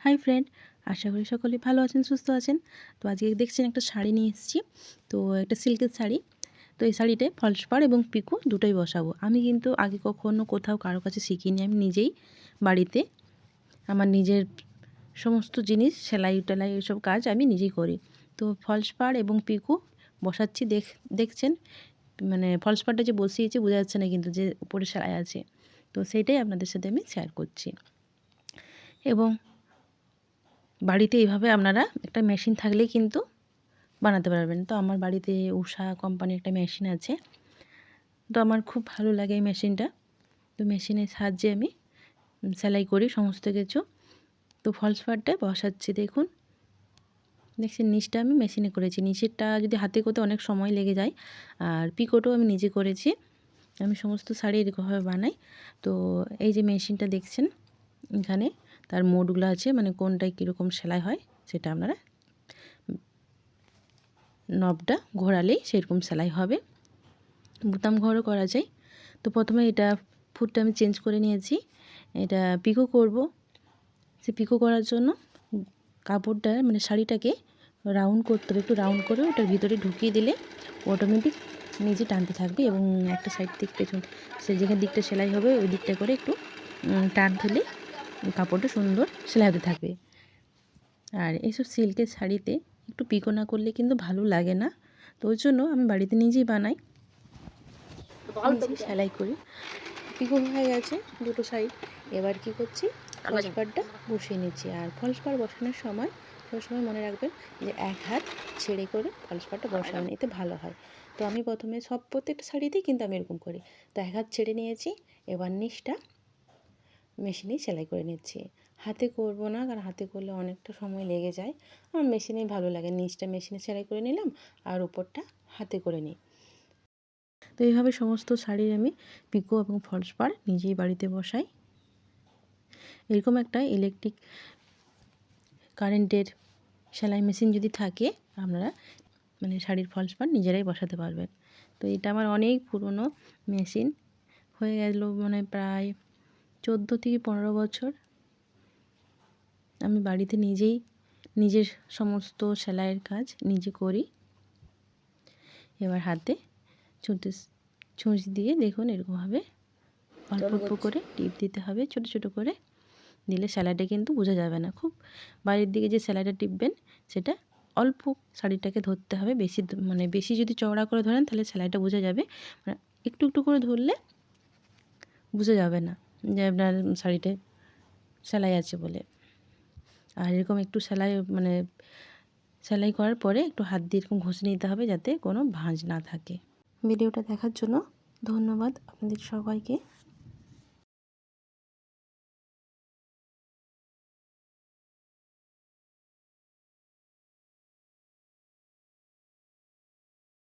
Hi friend, আশা করি সকলে ভালো আছেন, সুস্থ আছেন। তো আজকে দেখছেন একটা শাড়ি নিয়ে এসেছি। তো একটা সিল্কের শাড়ি। তো এই শাড়িতে ফলস পাড় এবং পিকো দুটোই বসাবো। আমি কিন্তু আগে কখনো কোথাও কারও কাছে শিখিনি। আমি নিজেই বাড়িতে আমার নিজের সমস্ত জিনিস, সেলাই টেলাই এসব কাজ আমি নিজেই করি। তো ফলস পাড় এবং পিকো বসাচ্ছি দেখ, দেখছেন? মানে ফলস পাড়টা যে বসিয়েছি বোঝা যাচ্ছে না কিন্তু যে উপরে সেলাই আছে। তো সেইটাই আপনাদের সাথে আমি শেয়ার করছি। এবং বাড়িতে এইভাবে আপনারা একটা মেশিন থাকলেই কিন্তু বানাতে পারবেন। তো আমার বাড়িতে উষা কোম্পানির একটা মেশিন আছে। তো আমার খুব ভালো লাগে এই মেশিনটা। তো মেশিনের সাহায্যে আমি সেলাই করি সমস্ত কিছু। তো ফলস পার্টটা বসাচ্ছি, দেখুন। দেখছেন, নিচটা আমি মেশিনে করেছি। নিচেরটা যদি হাতে করতে অনেক সময় লেগে যায়, আর পিকোটও আমি নিজে করেছি। আমি সমস্ত শাড়ি এরকমভাবে বানাই। তো এই যে মেশিনটা দেখছেন, এখানে তার মোডগুলো আছে মানে কোনটায় কীরকম সেলাই হয় সেটা আপনারা নবটা ঘোরালেই সেরকম সেলাই হবে। বোতাম ঘরও করা যায়। তো প্রথমে এটা ফুটটা আমি চেঞ্জ করে নিয়েছি। এটা পিকো করব। সে পিকো করার জন্য কাপড়টা মানে শাড়িটাকে রাউন্ড করতে হবে, একটু রাউন্ড করে ওটার ভিতরে ঢুকিয়ে দিলে অটোমেটিক নিজে টানতে থাকবে এবং একটা সাইড থেকে পেছন, সে যেখানে দিকটা সেলাই হবে ওই দিকটা করে একটু টান দিলে কাপড়টা সুন্দর সেলাই হতে থাকবে। আর এইসব সিল্কের শাড়িতে একটু পিকো না করলে কিন্তু ভালো লাগে না। তো ওই জন্য আমি বাড়িতে নিজেই বানাই। সেলাই করি। পিকো হয়ে গেছে দুটো সাইড এবার কি করছি? ফলস পাড়টা বসিয়ে নিচ্ছি। আর ফলস পাড় বসানোর সময় সবসময় মনে রাখবেন যে এক হাত ছেড়ে করে ফলস পাড়টা বসাবেন এতে ভালো হয়। তো আমি প্রথমে সব প্রত্যেকটা শাড়িতেই কিন্তু আমি এরকম করি। তো এক হাত ছেড়ে নিয়েছি। এবার নিচটা মেশিনেই সেলাই করে নিচ্ছি। হাতে করব না, কারণ হাতে করলে অনেকটা সময় লেগে যায়। আমার মেশিনেই ভালো লাগে। নিচটা মেশিনে সেলাই করে নিলাম, আর উপরটা হাতে করে নিই। তো এইভাবে সমস্ত শাড়ির আমি পিকো এবং ফলস পাড় নিজেই বাড়িতে বসাই। এরকম একটা ইলেকট্রিক কারেন্টের সেলাই মেশিন যদি থাকে, আপনারা মানে শাড়ির ফলস পাড় নিজেরাই বসাতে পারবেন। তো এটা আমার অনেক পুরনো মেশিন হয়ে গেল মানে প্রায় চোদ্দ থেকে পনেরো বছর আমি বাড়িতে নিজেই নিজের সমস্ত সেলাইয়ের কাজ নিজে করি। এবার হাতে ছুঁতে ছুঁচ দিয়ে দেখুন এরকমভাবে অল্প অল্প করে টিপ দিতে হবে ছোট ছোট করে দিলে সেলাইটা কিন্তু বোঝা যাবে না। খুব বাইরের দিকে যে সেলাইটা টিপবেন সেটা অল্প শাড়িটাকে ধরতে হবে বেশি মানে বেশি যদি চওড়া করে ধরেন তাহলে সেলাইটা বোঝা যাবে মানে একটু একটু করে ধরলে বোঝা যাবে না। যে আপনার শাড়িতে সেলাই আছে বলে। আর এরকম একটু সেলাই মানে সেলাই করার পরে একটু হাত দিয়ে এরকম ঘষে নিতে হবে যাতে কোনো ভাঁজ না থাকে। ভিডিওটা দেখার জন্য ধন্যবাদ আপনাদের সবাইকে।